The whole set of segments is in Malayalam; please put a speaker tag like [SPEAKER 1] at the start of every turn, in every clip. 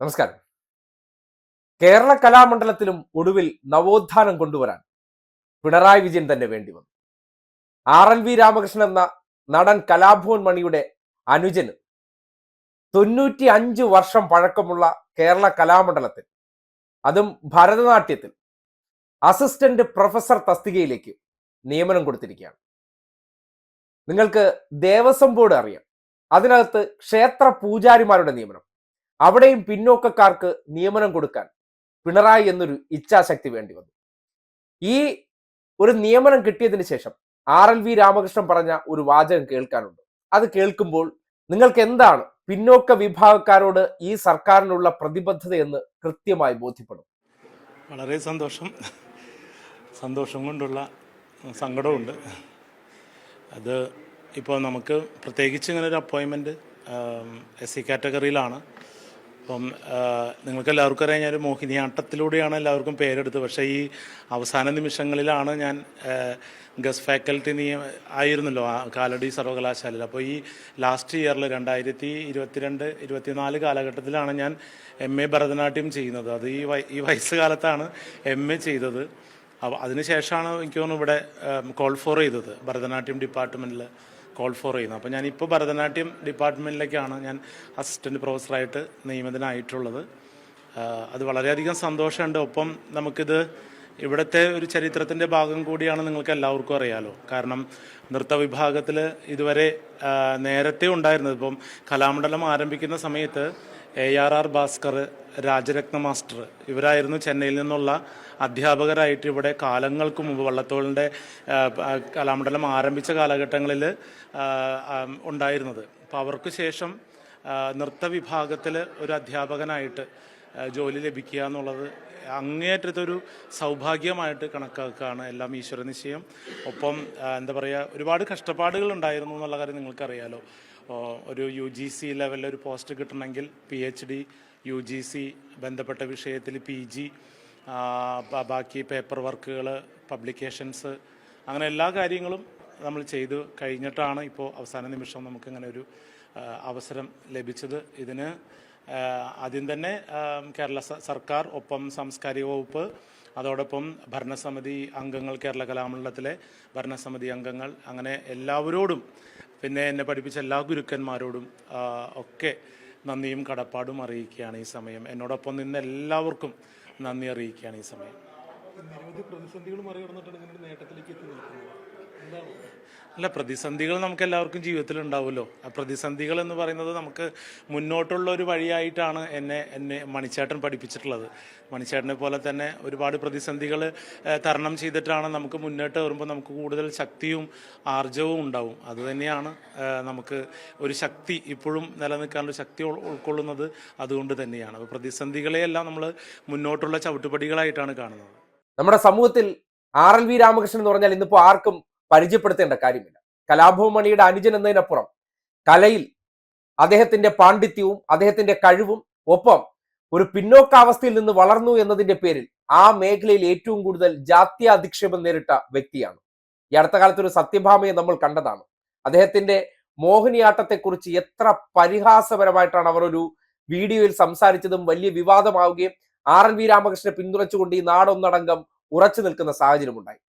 [SPEAKER 1] നമസ്കാരം. കേരള കലാമണ്ഡലത്തിലും ഒടുവിൽ നവോത്ഥാനം കൊണ്ടുവരാൻ പിണറായി വിജയൻ തന്നെ വേണ്ടി വന്നു. ആർ എൽ വി രാമകൃഷ്ണൻ എന്ന നടൻ കലാഭവൻ മണിയുടെ അനുജന് തൊണ്ണൂറ്റി അഞ്ച് വർഷം പഴക്കമുള്ള കേരള കലാമണ്ഡലത്തിൽ അതും ഭരതനാട്യത്തിൽ അസിസ്റ്റന്റ് പ്രൊഫസർ തസ്തികയിലേക്ക് നിയമനം കൊടുത്തിരിക്കുകയാണ്. നിങ്ങൾക്ക് ദേവസ്വം ബോർഡ് അറിയാം. അതിനകത്ത് ക്ഷേത്ര പൂജാരിമാരുടെ നിയമനം. അവിടെയും പിന്നോക്കക്കാർക്ക് നിയമനം കൊടുക്കാൻ പിണറായി എന്നൊരു ഇച്ഛാശക്തി വേണ്ടി വന്നു. ഈ ഒരു നിയമനം കിട്ടിയതിന് ശേഷം ആർ എൽ വി രാമകൃഷ്ണൻ പറഞ്ഞ ഒരു വാചകം കേൾക്കാനുണ്ട്. അത് കേൾക്കുമ്പോൾ നിങ്ങൾക്ക് എന്താണ് പിന്നോക്ക വിഭാഗക്കാരോട് ഈ സർക്കാരിനുള്ള പ്രതിബദ്ധത എന്ന് കൃത്യമായി ബോധ്യപ്പെടും.
[SPEAKER 2] വളരെ സന്തോഷം. സന്തോഷം കൊണ്ടുള്ള സങ്കടമുണ്ട് അത് ഇപ്പോൾ നമുക്ക് പ്രത്യേകിച്ച് ഇങ്ങനെ ഒരു അപ്പോയിൻമെന്റ് എസ് സി കാറ്റഗറിയിലാണ്. അപ്പം നിങ്ങൾക്ക് എല്ലാവർക്കും അറിയാം ഞാനൊരു മോഹിനിയാട്ടത്തിലൂടെയാണ് എല്ലാവർക്കും പേരെടുത്തത്. പക്ഷേ ഈ അവസാന നിമിഷങ്ങളിലാണ് ഞാൻ ഗസ് ഫാക്കൽറ്റി നിയമ ആയിരുന്നല്ലോ ആ കാലടി സർവകലാശാലയിൽ. അപ്പോൾ ഈ ലാസ്റ്റ് ഇയറിൽ രണ്ടായിരത്തി ഇരുപത്തിരണ്ട് ഇരുപത്തിനാല് കാലഘട്ടത്തിലാണ് ഞാൻ എം എ ഭരതനാട്യം ചെയ്യുന്നത്. അത് ഈ ഈ വയസ്സ് കാലത്താണ് എം എ ചെയ്തത്. അപ്പോൾ അതിനുശേഷമാണ് എനിക്ക് തോന്നുന്നു ഇവിടെ കോൾ ഫോർ ചെയ്തത് ഭരതനാട്യം ഡിപ്പാർട്ട്മെന്റിൽ കോൾ ഫോർ ചെയ്യുന്നത് അപ്പോൾ ഞാനിപ്പോൾ ഭരതനാട്യം ഡിപ്പാർട്ട്മെന്റിലേക്കാണ് ഞാൻ അസിസ്റ്റന്റ് പ്രൊഫസറായിട്ട് നിയമിതനായിട്ടുള്ളത് അത് വളരെയധികം സന്തോഷമുണ്ട്. ഒപ്പം നമുക്കിത് ഇവിടുത്തെ ഒരു ചരിത്രത്തിന്റെ ഭാഗം കൂടിയാണ് നിങ്ങൾക്ക് എല്ലാവർക്കും അറിയാലോ. കാരണം നൃത്ത വിഭാഗത്തിൽ ഇതുവരെ നേരത്തെ ഉണ്ടായിരുന്നത്. ഇപ്പം കലാമണ്ഡലം ആരംഭിക്കുന്ന സമയത്ത് A R R Bhaskar Rajaratna master. ഇവരായിരുന്നു ചെന്നൈയിൽ നിന്നുള്ള അധ്യാപകരായിട്ട് ഇവിടെ കാലങ്ങൾക്ക് മുമ്പ് വള്ളത്തോളിന്റെ കലാമണ്ഡലം ആരംഭിച്ച കാലഘട്ടങ്ങളിൽ ഉണ്ടായിരുന്നത്. അപ്പോൾ അവർക്ക് ശേഷം നൃത്ത വിഭാഗത്തിൽ ഒരു അധ്യാപകനായിട്ട് ജോലി ലഭിക്കുക എന്നുള്ളത് അങ്ങേയറ്റത്തൊരു സൗഭാഗ്യമായിട്ട് കണക്കാക്കുകയാണ് എല്ലാം ഈശ്വര നിശ്ചയം ഒപ്പം എന്താ പറയുക ഒരുപാട് കഷ്ടപ്പാടുകൾ ഉണ്ടായിരുന്നു എന്നുള്ള കാര്യം നിങ്ങൾക്കറിയാലോ. ഒരു യു ജി സി ലെവലിൽ ഒരു പോസ്റ്റ് കിട്ടണമെങ്കിൽ P H D U G C ബന്ധപ്പെട്ട വിഷയത്തിൽ പി ജി ബാക്കി പേപ്പർ വർക്കുകൾ പബ്ലിക്കേഷൻസ് അങ്ങനെ എല്ലാ കാര്യങ്ങളും നമ്മൾ ചെയ്തു കഴിഞ്ഞിട്ടാണ് ഇപ്പോൾ അവസാന നിമിഷം നമുക്കിങ്ങനെ ഒരു അവസരം ലഭിച്ചത്. ഇതിന് ആദ്യം തന്നെ കേരള സർക്കാർ ഒപ്പം സാംസ്കാരിക വകുപ്പ് അതോടൊപ്പം ഭരണസമിതി അംഗങ്ങൾ കേരള കലാമണ്ഡലത്തിലെ ഭരണസമിതി അംഗങ്ങൾ അങ്ങനെ എല്ലാവരോടും പിന്നെ എന്നെ പഠിപ്പിച്ച എല്ലാ ഗുരുക്കന്മാരോടും ഒക്കെ നന്ദിയും കടപ്പാടും അറിയിക്കുകയാണ് ഈ സമയം. എന്നോടൊപ്പം നിന്ന് എല്ലാവർക്കും നന്ദി അറിയിക്കുകയാണ് ഈ സമയം.
[SPEAKER 3] എത്തി
[SPEAKER 2] അല്ല പ്രതിസന്ധികൾ നമുക്ക് എല്ലാവർക്കും ജീവിതത്തിൽ ഉണ്ടാവുമല്ലോ ആ പ്രതിസന്ധികൾ എന്ന് പറയുന്നത് നമുക്ക് മുന്നോട്ടുള്ള ഒരു വഴിയായിട്ടാണ് എന്നെ എന്നെ മണിച്ചേട്ടൻ പഠിപ്പിച്ചിട്ടുള്ളത്. മണിച്ചേട്ടനെ പോലെ തന്നെ ഒരുപാട് പ്രതിസന്ധികൾ തരണം ചെയ്തിട്ടാണ് നമുക്ക് മുന്നോട്ട് വരുമ്പോൾ നമുക്ക് കൂടുതൽ ശക്തിയും ആർജവും ഉണ്ടാവും. അതുതന്നെയാണ് തന്നെയാണ് നമുക്ക് ഒരു ശക്തി ഇപ്പോഴും നിലനിൽക്കാനുള്ള ശക്തി ഉൾ- ഉൾക്കൊള്ളുന്നത് അതുകൊണ്ട് തന്നെയാണ്. അപ്പോൾ പ്രതിസന്ധികളെയെല്ലാം നമ്മൾ മുന്നോട്ടുള്ള ചവിട്ടുപടികളായിട്ടാണ് കാണുന്നത്.
[SPEAKER 1] നമ്മുടെ സമൂഹത്തിൽ ആർ എൽ വി രാമകൃഷ്ണൻ എന്ന് പറഞ്ഞാൽ ഇന്നിപ്പോൾ ആർക്കും പരിചയപ്പെടുത്തേണ്ട കാര്യമില്ല. കലാഭവമണിയുടെ അനുജൻ എന്നതിനപ്പുറം കലയിൽ അദ്ദേഹത്തിന്റെ പാണ്ഡിത്യവും അദ്ദേഹത്തിന്റെ കഴിവും ഒപ്പം ഒരു പിന്നോക്കാവസ്ഥയിൽ നിന്ന് വളർന്നു എന്നതിന്റെ പേരിൽ ആ മേഖലയിൽ ഏറ്റവും കൂടുതൽ ജാത്യ അധിക്ഷേപം നേരിട്ട വ്യക്തിയാണ്. ഈ അടുത്ത കാലത്ത് ഒരു സത്യഭാമയെ നമ്മൾ കണ്ടതാണ്. അദ്ദേഹത്തിന്റെ മോഹിനിയാട്ടത്തെക്കുറിച്ച് എത്ര പരിഹാസപരമായിട്ടാണ് അവർ ഒരു വീഡിയോയിൽ സംസാരിച്ചതും വലിയ വിവാദമാവുകയും ആർ എൻ വി രാമകൃഷ്ണനെ പിന്തുണച്ചുകൊണ്ട് ഈ നാടൊന്നടങ്കം ഉറച്ചു നിൽക്കുന്ന സാഹചര്യമുണ്ടായി.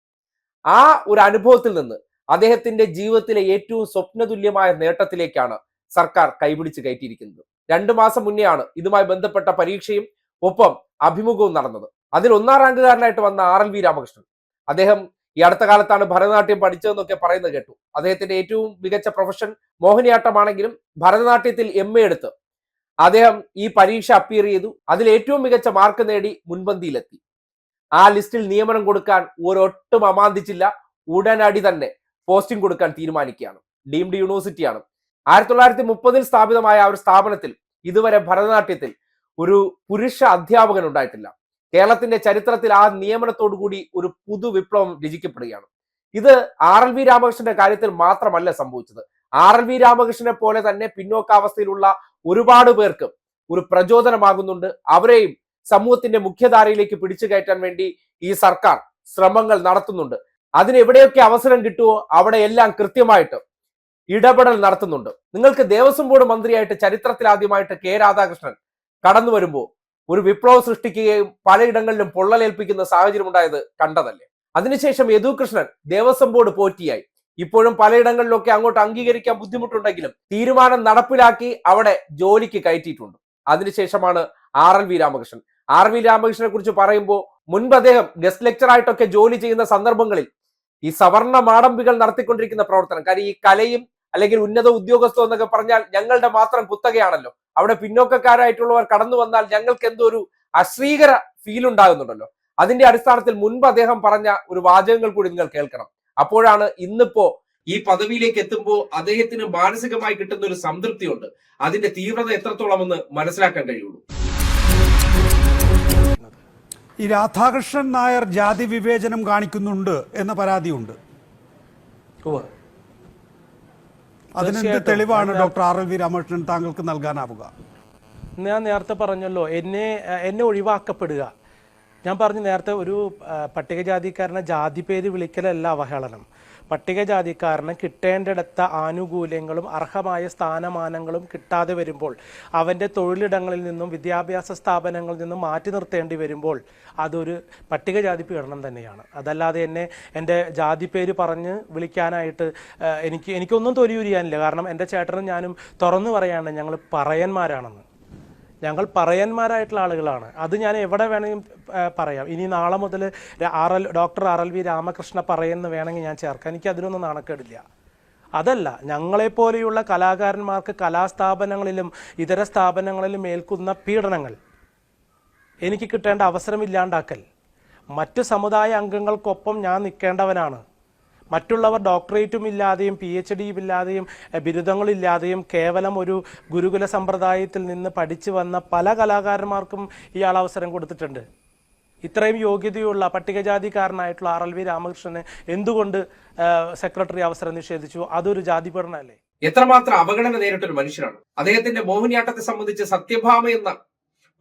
[SPEAKER 1] ആ ഒരു അനുഭവത്തിൽ നിന്ന് അദ്ദേഹത്തിന്റെ ജീവിതത്തിലെ ഏറ്റവും സ്വപ്നതുല്യമായ നേട്ടത്തിലേക്കാണ് സർക്കാർ കൈപിടിച്ച് കയറ്റിയിരിക്കുന്നത്. രണ്ടു മാസം മുന്നെയാണ് ഇതുമായി ബന്ധപ്പെട്ട പരീക്ഷയും ഒപ്പം അഭിമുഖവും നടന്നത്. അതിൽ ഒന്നാം റാങ്കുകാരനായിട്ട് വന്ന ആർ എൽ വി രാമകൃഷ്ണൻ. അദ്ദേഹം ഈ അടുത്ത കാലത്താണ് ഭരതനാട്യം പഠിച്ചതെന്നൊക്കെ പറയുന്നത് കേട്ടു. അദ്ദേഹത്തിന്റെ ഏറ്റവും മികച്ച പ്രൊഫഷൻ മോഹിനിയാട്ടമാണെങ്കിലും ഭരതനാട്യത്തിൽ എം എ എടുത്ത് അദ്ദേഹം ഈ പരീക്ഷ അപ്പിയർ ചെയ്തു. അതിൽ ഏറ്റവും മികച്ച മാർക്ക് നേടി മുൻപന്തിയിലെത്തി. ആ ലിസ്റ്റിൽ നിയമനം കൊടുക്കാൻ ഒരൊട്ടും അമാന്തിച്ചില്ല. ഉടനടി തന്നെ പോസ്റ്റിംഗ് കൊടുക്കാൻ തീരുമാനിക്കുകയാണ്. ഡീംഡ് യൂണിവേഴ്സിറ്റിയാണ്. ആയിരത്തി തൊള്ളായിരത്തി മുപ്പതിൽ സ്ഥാപിതമായ ഒരു സ്ഥാപനത്തിൽ ഇതുവരെ ഭരതനാട്യത്തിൽ ഒരു പുരുഷ അധ്യാപകൻ ഉണ്ടായിട്ടില്ല. കേരളത്തിന്റെ ചരിത്രത്തിൽ ആ നിയമനത്തോടു കൂടി ഒരു പുതു വിപ്ലവം രചിക്കപ്പെടുകയാണ്. ഇത് ആർ എൽ വി രാമകൃഷ്ണന്റെ കാര്യത്തിൽ മാത്രമല്ല സംഭവിച്ചത്. ആർ എൽ വി രാമകൃഷ്ണനെ പോലെ തന്നെ പിന്നോക്കാവസ്ഥയിലുള്ള ഒരുപാട് പേർക്ക് ഒരു പ്രചോദനമാകുന്നുണ്ട്. അവരെയും സമൂഹത്തിന്റെ മുഖ്യധാരയിലേക്ക് പിടിച്ചു കയറ്റാൻ വേണ്ടി ഈ സർക്കാർ ശ്രമങ്ങൾ നടത്തുന്നുണ്ട്. അതിന് എവിടെയൊക്കെ അവസരം കിട്ടുമോ അവിടെ എല്ലാം കൃത്യമായിട്ട് ഇടപെടൽ നടത്തുന്നുണ്ട്. നിങ്ങൾക്ക് ദേവസ്വം ബോർഡ് മന്ത്രിയായിട്ട് ചരിത്രത്തിൽ ആദ്യമായിട്ട് കെ രാധാകൃഷ്ണൻ കടന്നു വരുമ്പോൾ ഒരു വിപ്ലവം സൃഷ്ടിക്കുകയും പലയിടങ്ങളിലും പൊള്ളലേൽപ്പിക്കുന്ന സാഹചര്യം ഉണ്ടായത് കണ്ടതല്ലേ? അതിനുശേഷം യദു കൃഷ്ണൻ ദേവസ്വം ബോർഡ് പോറ്റിയായി. ഇപ്പോഴും പലയിടങ്ങളിലൊക്കെ അങ്ങോട്ട് അംഗീകരിക്കാൻ ബുദ്ധിമുട്ടുണ്ടെങ്കിലും തീരുമാനം നടപ്പിലാക്കി അവിടെ ജോലിക്ക് കയറ്റിയിട്ടുണ്ട്. അതിനുശേഷമാണ് R L V Ramakrishnan. R V രാമകൃഷ്ണനെ കുറിച്ച് പറയുമ്പോൾ മുൻപ് അദ്ദേഹം ഗസ്റ്റ് ലെക്ചർ ആയിട്ടൊക്കെ ജോലി ചെയ്യുന്ന സന്ദർഭങ്ങളിൽ ഈ സവർണ മാടമ്പികൾ നടത്തിക്കൊണ്ടിരിക്കുന്ന പ്രവർത്തനം. കാര്യം ഈ കലയും അല്ലെങ്കിൽ ഉന്നത ഉദ്യോഗസ്ഥം എന്നൊക്കെ പറഞ്ഞാൽ ഞങ്ങളുടെ മാത്രം കുത്തകയാണല്ലോ അവിടെ പിന്നോക്കക്കാരായിട്ടുള്ളവർ കടന്നു വന്നാൽ ഞങ്ങൾക്ക് എന്തോ ഒരു അശ്രീകര ഫീൽ ഉണ്ടാകുന്നുണ്ടല്ലോ. അതിന്റെ അടിസ്ഥാനത്തിൽ മുൻപ് അദ്ദേഹം പറഞ്ഞ ഒരു വാചകങ്ങൾ കൂടി നിങ്ങൾ കേൾക്കണം. അപ്പോഴാണ് ഇന്നിപ്പോ ഈ പദവിയിലേക്ക് എത്തുമ്പോൾ അദ്ദേഹത്തിന് മാനസികമായി കിട്ടുന്ന ഒരു സംതൃപ്തിയുണ്ട്. അതിന്റെ തീവ്രത എത്രത്തോളമെന്ന് മനസ്സിലാക്കാൻ കഴിയുള്ളൂ.
[SPEAKER 4] ഈ രാധാകൃഷ്ണൻ നായർ ജാതി വിവേചനം കാണിക്കുന്നുണ്ട് എന്ന പരാതിയുണ്ട്. അതിനെന്ത്. തെളിവാണ് doctor R L V Ramakrishnan താങ്കൾക്ക് നൽകാനാവുക?
[SPEAKER 5] ഞാൻ നേരത്തെ പറഞ്ഞല്ലോ എന്നെ എന്നെ ഒഴിവാക്കപ്പെടുക. ഞാൻ പറഞ്ഞു നേരത്തെ ഒരു പട്ടികജാതിക്കാരനെ ജാതി പേര് വിളിക്കലല്ല അവഹേളനം. പട്ടികജാതിക്കാരന് കിട്ടേണ്ടിടത്ത ആനുകൂല്യങ്ങളും അർഹമായ സ്ഥാനമാനങ്ങളും കിട്ടാതെ വരുമ്പോൾ അവന്റെ തൊഴിലിടങ്ങളിൽ നിന്നും വിദ്യാഭ്യാസ സ്ഥാപനങ്ങളിൽ നിന്നും മാറ്റി നിർത്തേണ്ടി വരുമ്പോൾ അതൊരു പട്ടികജാതി പീഡനം തന്നെയാണ്. അതല്ലാതെ എന്നെ എന്റെ ജാതി പേര് പറഞ്ഞ് വിളിക്കാനായിട്ട് എനിക്ക് എനിക്കൊന്നും തൊലിയുരിയാനില്ല. കാരണം എന്റെ ചേട്ടനും ഞാനും തുറന്നു പറയാണ് ഞങ്ങൾ പറയന്മാരാണെന്ന്. ഞങ്ങൾ പറയന്മാരായിട്ടുള്ള ആളുകളാണ്. അത് ഞാൻ എവിടെ വേണമെങ്കിലും പറയാം. ഇനി നാളെ മുതൽ R L doctor R L V Ramakrishna പറയുമെന്ന് വേണമെങ്കിൽ ഞാൻ ചേർക്കാം. എനിക്ക് അതിനൊന്നും നാണക്കേടില്ല. അതല്ല ഞങ്ങളെപ്പോലെയുള്ള കലാകാരന്മാർക്ക് കലാസ്ഥാപനങ്ങളിലും ഇതര സ്ഥാപനങ്ങളിലും ഏൽക്കുന്ന പീഡനങ്ങൾ എനിക്ക് കിട്ടേണ്ട അവസരമില്ലാണ്ടാക്കൽ. മറ്റു സമുദായ അംഗങ്ങൾക്കൊപ്പം ഞാൻ നിൽക്കേണ്ടവനാണ്. മറ്റുള്ളവർ ഡോക്ടറേറ്റും ഇല്ലാതെയും പി എച്ച് ഡിയും ഇല്ലാതെയും ബിരുദങ്ങളില്ലാതെയും കേവലം ഒരു ഗുരുകുല സമ്പ്രദായത്തിൽ നിന്ന് പഠിച്ചു വന്ന പല കലാകാരന്മാർക്കും ഇയാൾ അവസരം കൊടുത്തിട്ടുണ്ട്. ഇത്രയും യോഗ്യതയുള്ള പട്ടികജാതിക്കാരനായിട്ടുള്ള ആർ എൽ വി രാമകൃഷ്ണന് എന്തുകൊണ്ട് സെക്രട്ടറി അവസരം നിഷേധിച്ചു? അതൊരു ജാതി പഠനല്ലേ
[SPEAKER 1] എത്രമാത്രം അവഗണന നേരിട്ടൊരു മനുഷ്യനാണ്. അദ്ദേഹത്തിന്റെ മോഹിനിയാട്ടത്തെ സംബന്ധിച്ച് സത്യഭാമ എന്ന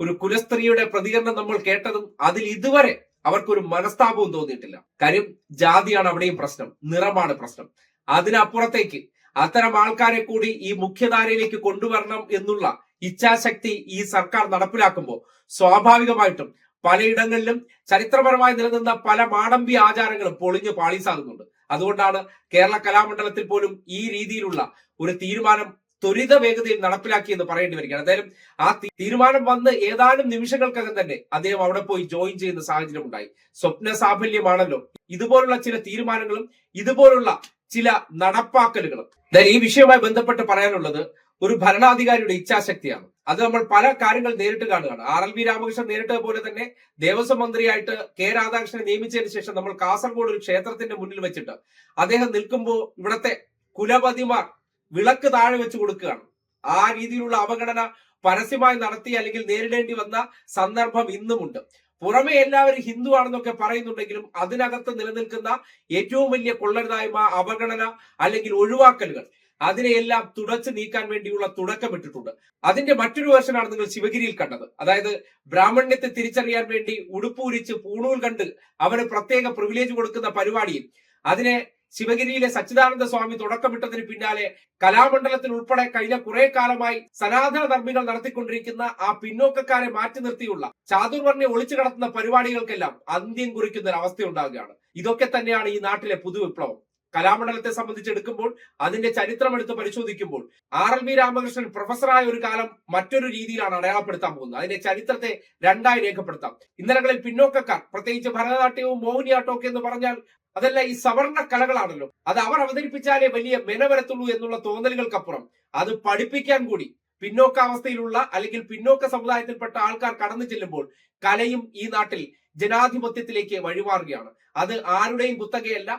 [SPEAKER 1] ഒരു കുലസ്ത്രീയുടെ പ്രതികരണം നമ്മൾ കേട്ടതും അതിൽ ഇതുവരെ അവർക്കൊരു മനസ്താപവും തോന്നിയിട്ടില്ല. കാര്യം ജാതിയാണ് അവിടെയും പ്രശ്നം നിറമാണ് പ്രശ്നം. അതിനപ്പുറത്തേക്ക് അത്തരം ആൾക്കാരെ കൂടി ഈ മുഖ്യധാരയിലേക്ക് കൊണ്ടുവരണം എന്നുള്ള ഇച്ഛാശക്തി ഈ സർക്കാർ നടപ്പിലാക്കുമ്പോൾ സ്വാഭാവികമായിട്ടും പലയിടങ്ങളിലും ചരിത്രപരമായി നിലനിന്ന പല മാടമ്പി ആചാരങ്ങളും പൊളിഞ്ഞു പാളീസാകുന്നുണ്ട് അതുകൊണ്ടാണ് കേരള കലാമണ്ഡലത്തിൽ പോലും ഈ രീതിയിലുള്ള ഒരു തീരുമാനം ത്വരിത വേഗതയിൽ നടപ്പിലാക്കി എന്ന് പറയേണ്ടി വരികയാണ്. എന്തായാലും ആ തീരുമാനം വന്ന് ഏതാനും നിമിഷങ്ങൾക്കകം തന്നെ അദ്ദേഹം അവിടെ പോയി ജോയിൻ ചെയ്യുന്ന സാഹചര്യം ഉണ്ടായി. സ്വപ്ന സാഫല്യമാണല്ലോ. ഇതുപോലുള്ള ചില തീരുമാനങ്ങളും ഇതുപോലുള്ള ചില നടപ്പാക്കലുകളും. ഈ വിഷയവുമായി ബന്ധപ്പെട്ട് പറയാനുള്ളത് ഒരു ഭരണാധികാരിയുടെ ഇച്ഛാശക്തിയാണ്. അത് നമ്മൾ പല കാര്യങ്ങൾ നേരിട്ട് കാണുകയാണ്. ആർ എൽ വി രാമകൃഷ്ണൻ നേരിട്ടത് പോലെ തന്നെ ദേവസ്വം മന്ത്രിയായിട്ട് കെ രാധാകൃഷ്ണനെ നിയമിച്ചതിന് ശേഷം നമ്മൾ കാസർഗോഡ് ഒരു ക്ഷേത്രത്തിന്റെ മുന്നിൽ വെച്ചിട്ട് അദ്ദേഹം നിൽക്കുമ്പോൾ ഇവിടത്തെ കുലപതിമാർ വിളക്ക് താഴെ വെച്ച് കൊടുക്കുകയാണ്. ആ രീതിയിലുള്ള അവഗണന പരസ്യമായി നടത്തി അല്ലെങ്കിൽ നേരിടേണ്ടി വന്ന സന്ദർഭം ഇന്നുമുണ്ട്. പുറമെ എല്ലാവരും ഹിന്ദു ആണെന്നൊക്കെ പറയുന്നുണ്ടെങ്കിലും അതിനകത്ത് നിലനിൽക്കുന്ന ഏറ്റവും വലിയ കൊള്ളരുതായ്മ അവഗണന അല്ലെങ്കിൽ ഒഴിവാക്കലുകൾ അതിനെയെല്ലാം തുടച്ചു നീക്കാൻ വേണ്ടിയുള്ള തുടക്കമിട്ടിട്ടുണ്ട് അതിന്റെ മറ്റൊരു വേർഷനാണ് നിങ്ങൾ ശിവഗിരിയിൽ കണ്ടത്. അതായത് ബ്രാഹ്മണ്യത്തെ തിരിച്ചറിയാൻ വേണ്ടി ഉടുപ്പൂരിച്ച് പൂണൂൽ കണ്ട് അവന് പ്രത്യേക പ്രിവിലേജ് കൊടുക്കുന്ന പരിപാടിയിൽ അതിനെ ശിവഗിരിയിലെ സച്ചിദാനന്ദ സ്വാമി തുടക്കമിട്ടതിന് പിന്നാലെ കലാമണ്ഡലത്തിൽ ഉൾപ്പെടെ കഴിഞ്ഞ കുറെ കാലമായി സനാതന ധർമ്മികൾ നടത്തിക്കൊണ്ടിരിക്കുന്ന ആ പിന്നോക്കക്കാരെ മാറ്റി നിർത്തിയുള്ള ചാതുർവർണെ ഒളിച്ചു കടത്തുന്ന പരിപാടികൾക്കെല്ലാം അന്ത്യം കുറിക്കുന്ന ഒരു അവസ്ഥ ഉണ്ടാകുകയാണ് ഇതൊക്കെ തന്നെയാണ് ഈ നാട്ടിലെ പുതുവിപ്ലവം. കലാമണ്ഡലത്തെ സംബന്ധിച്ച് എടുക്കുമ്പോൾ അതിന്റെ ചരിത്രം എടുത്ത് പരിശോധിക്കുമ്പോൾ ആർ എൽ വി രാമകൃഷ്ണൻ പ്രൊഫസറായ ഒരു കാലം മറ്റൊരു രീതിയിലാണ് അടയാളപ്പെടുത്താൻ പോകുന്നത്. അതിന്റെ ചരിത്രത്തെ രണ്ടായി രേഖപ്പെടുത്താം. ഇന്നലകളിൽ പിന്നോക്കക്കാർ പ്രത്യേകിച്ച് ഭരതനാട്യവും മോഹിനിയാട്ടവും എന്ന് പറഞ്ഞാൽ അതല്ല ഈ സവർണ കലകളാണല്ലോ. അത് അവർ അവതരിപ്പിച്ചാലേ വലിയ മെന വരത്തുള്ളൂ എന്നുള്ള തോന്നലുകൾക്കപ്പുറം അത് പഠിപ്പിക്കാൻ കൂടി പിന്നോക്കാവസ്ഥയിലുള്ള അല്ലെങ്കിൽ പിന്നോക്ക സമുദായത്തിൽപ്പെട്ട ആൾക്കാർ കടന്നു ചെല്ലുമ്പോൾ കലയും ഈ നാട്ടിൽ ജനാധിപത്യത്തിലേക്ക് വഴിമാറുകയാണ്. അത് ആരുടെയും കുത്തകയല്ല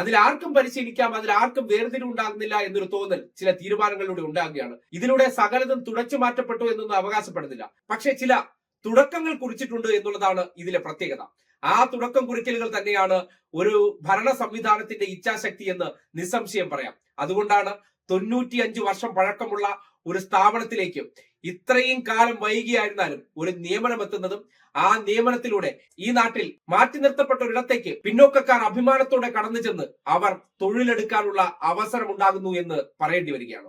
[SPEAKER 1] അതിൽ ആർക്കും പരിശീലിക്കാം അതിൽ ആർക്കും വേർതിരി ഉണ്ടാകുന്നില്ല എന്നൊരു തോന്നൽ ചില തീരുമാനങ്ങളിലൂടെ ഉണ്ടാകുകയാണ്. ഇതിലൂടെ സകലതും തുടച്ചു മാറ്റപ്പെട്ടു എന്നൊന്നും അവകാശപ്പെടുന്നില്ല. പക്ഷെ ചില തുടക്കങ്ങൾ കുറിച്ചിട്ടുണ്ട് എന്നുള്ളതാണ് ഇതിലെ പ്രത്യേകത. ആ തുടക്കം കുറിക്കലുകൾ തന്നെയാണ് ഒരു ഭരണ സംവിധാനത്തിന്റെ ഇച്ഛാശക്തി എന്ന് നിസ്സംശയം പറയാം. അതുകൊണ്ടാണ് തൊണ്ണൂറ്റിയഞ്ച് വർഷം പഴക്കമുള്ള ഒരു സ്ഥാപനത്തിലേക്ക് ഇത്രയും കാലം വൈകിയായിരുന്നാലും ഒരു നിയമനം എത്തുന്നതും ആ നിയമനത്തിലൂടെ ഈ നാട്ടിൽ മാറ്റി നിർത്തപ്പെട്ട ഒരിടത്തേക്ക് പിന്നോക്കക്കാർ അഭിമാനത്തോടെ കടന്നു ചെന്ന് അവർ തൊഴിലെടുക്കാനുള്ള അവസരം ഉണ്ടാകുന്നു എന്ന് പറയേണ്ടി വരികയാണ്.